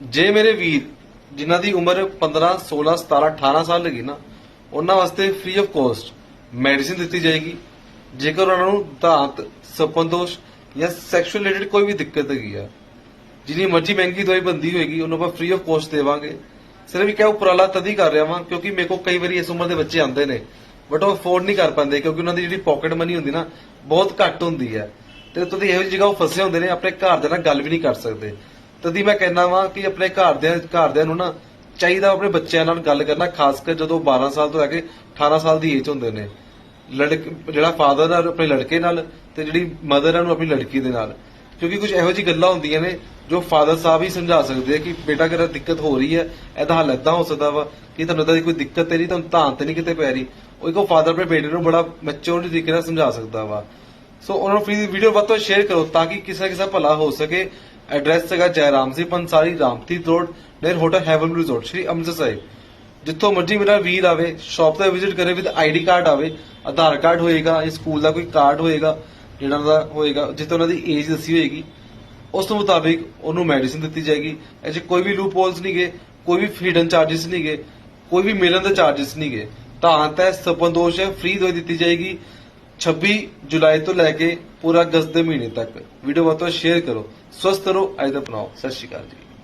ਜੇ ਮੇਰੇ ਵੀਰ ਜਿਨ੍ਹਾਂ ਦੀ ਉਮਰ 15 16 17 18 ਸਾਲ ਹੈਗੀ ਨਾ, ਉਹਨਾਂ ਵਾਸਤੇ ਫ੍ਰੀ ਆਫ ਕੋਸਟ ਮੈਡੀਸਿਨ ਦਿੱਤੀ ਜਾਏਗੀ। ਜੇਕਰ ਉਹਨਾਂ ਨੂੰ ਦਾਂਤ, ਸਪੰਦੋਸ਼ ਜਾਂ ਸੈਕਸ਼ੂਅਲ ਰਿਲੇਟਡ ਕੋਈ ਵੀ ਦਿੱਕਤ ਹੈਗੀ ਆ, ਜਿੰਨੀ ਮਰਜ਼ੀ ਮਹਿੰਗੀ ਦਵਾਈ ਬੰਦੀ ਹੋਏਗੀ, ਉਹਨੂੰ ਆਪਾਂ ਫ੍ਰੀ ਆਫ ਕੋਸਟ ਦੇਵਾਂਗੇ। ਸਿਰਫ ਇਹ ਕਿਹਾ ਉਪਰਾਲਾ ਤਦੀ ਕਰ ਰਿਹਾ ਵਾਂ, ਕਿਉਂਕਿ ਮੇਰੇ ਕੋਲ ਕਈ ਵਾਰੀ ਇਸ ਉਮਰ ਦੇ ਬੱਚੇ ਆਉਂਦੇ ਨੇ ਬਟ ਉਹ ਅਫੋਰਡ ਨਹੀਂ ਕਰ ਪਾਉਂਦੇ, ਕਿਉਂਕਿ ਉਹਨਾਂ ਦੀ ਜਿਹੜੀ ਪਾਕਟ ਮਨੀ ਹੁੰਦੀ ਨਾ, ਬਹੁਤ ਘੱਟ ਹੁੰਦੀ ਹੈ ਤੇ ਉਤੋਂ ਇਹੋ ਜਿਹੀ ਜਗ੍ਹਾ ਉਹ ਫਸੇ ਹੁੰਦੇ ਨੇ, ਆਪਣੇ ਘਰ ਦੇ ਨਾਲ ਗੱਲ ਵੀ ਨਹੀਂ ਕਰ ਸਕਦੇ। ਤਦੀ ਮੈਂ ਕਹਿੰਦਾ ਵਾਂ ਕਿ ਆਪਣੇ ਘਰਦਿਆਂ ਘਰਦਿਆਂ ਨੂੰ ਨਾ ਚਾਹੀਦਾ ਆਪਣੇ ਬੱਚਿਆਂ ਨਾਲ ਗੱਲ ਕਰਨਾ, ਖਾਸ ਕਰ ਜਦੋਂ 12 ਸਾਲ ਤੋਂ ਲੈ ਕੇ 18 ਸਾਲ ਦੀ ਏਜ ਹੁੰਦੇ ਨੇ। ਲੜਕੇ, ਜਿਹੜਾ ਫਾਦਰ ਹੈ ਆਪਣੇ ਲੜਕੇ ਨਾਲ ਤੇ ਜਿਹੜੀ ਮਦਰ ਹੈ ਉਹਨੂੰ ਆਪਣੀ ਲੜਕੀ ਦੇ ਨਾਲ। ਕਿਉਂਕਿ ਕੁਝ ਇਹੋ ਜਿਹੀ ਗੱਲਾਂ ਹੁੰਦੀਆਂ ਨੇ ਜੋ ਫਾਦਰ ਸਾਹਿਬ ਹੀ ਸਮਝਾ ਸਕਦੇ ਆ ਕਿ ਬੇਟਾ ਅਗਰ ਦਿੱਕਤ ਹੋ ਰਹੀ ਹੈ, ਇਹਦਾ ਹੱਲ ਏਦਾਂ ਹੋ ਸਕਦਾ ਵਾ ਕਿ ਤੁਹਾਨੂੰ ਤਾਂ ਕੋਈ ਦਿੱਕਤ ਤੇ ਨਹੀਂ, ਤੁਹਾਨੂੰ ਧਾਨ ਤੇ ਨਹੀਂ ਕਿਤੇ ਪੈ ਰਹੀ। ਉਹ ਇੱਕੋ ਫਾਦਰ ਆਪਣੇ ਬੇਟੇ ਨੂੰ ਬੜਾ ਮੈਚੁਰ ਤਰੀਕੇ ਨਾਲ ਸਮਝਾ ਸਕਦਾ ਵਾ। ਸੋ ਉਹਨਾਂ ਨੂੰ ਵੀਡੀਓ ਵੱਧ ਤੋਂ ਸ਼ੇਅਰ ਕਰੋ ਤਾਂ ਕਿ ਕਿਸੇ ਕਿਸੇ ਭਲਾ ਹੋ ਸਕੇ। ਐਡਰੈਸ ਹੈਗਾ Jairam Singh Pansari Ramtirath road near hotel heaven resort Shri Amritsar Sahib. ਜਿੱਥੋਂ ਮਰਜ਼ੀ ਮੇਰਾ ਵੀਰ ਆਵੇ ਸ਼ਾਪ ਤੇ ਵਿਜ਼ਿਟ ਕਰੇ ਵਿਦ ਆਈਡੀ ਕਾਰਡ ਆਵੇ, ਆਧਾਰ ਕਾਰਡ ਹੋਏਗਾ, ਇਹ ਸਕੂਲ ਦਾ ਕੋਈ ਕਾਰਡ ਹੋਏਗਾ, ਜਿਹੜਾ ਦਾ ਹੋਏਗਾ, ਜਿੱਥੇ ਉਹਨਾਂ ਦੀ ਏਜ ਦੱਸੀ ਹੋਏਗੀ, ਉਸ ਤੋਂ ਮੁਤਾਬਿਕ ਉਹਨੂੰ ਮੈਡੀਸਿਨ ਦਿੱਤੀ ਜਾਏਗੀ। ਇਹ 'ਚ ਕੋਈ ਵੀ ਲੂਪ ਹੋਲਸ ਨਹੀਂਗੇ ਕੋਈ ਵੀ ਫ੍ਰੀਡਮ ਚਾਰजेस ਨਹੀਂਗੇ ਕੋਈ ਵੀ ਮਿਲਣ ਦੇ ਚਾਰजेस ਨਹੀਂਗੇ ਤਾਂ ਤਾਂ ਸਪੰਦੋਸ਼ ਹੈ ਫ੍ਰੀ ਦਵਾਈ ਦਿੱਤੀ ਜਾਏਗੀ। 26 ਜੁਲਾਈ ਤੋਂ ਲੈ ਕੇ ਪੂਰਾ ਅਗਸਤ ਦੇ ਮਹੀਨੇ ਤੱਕ। ਵੀਡੀਓ ਵੱਧ ਤੋਂ ਸ਼ੇਅਰ ਕਰੋ। ਸਵਸਥ ਰਹੋ। ਅੱਜ ਦਾ ਅਪਣਾਓ ਸਤਿ ਸ਼੍ਰੀ ਅਕਾਲ ਜੀ।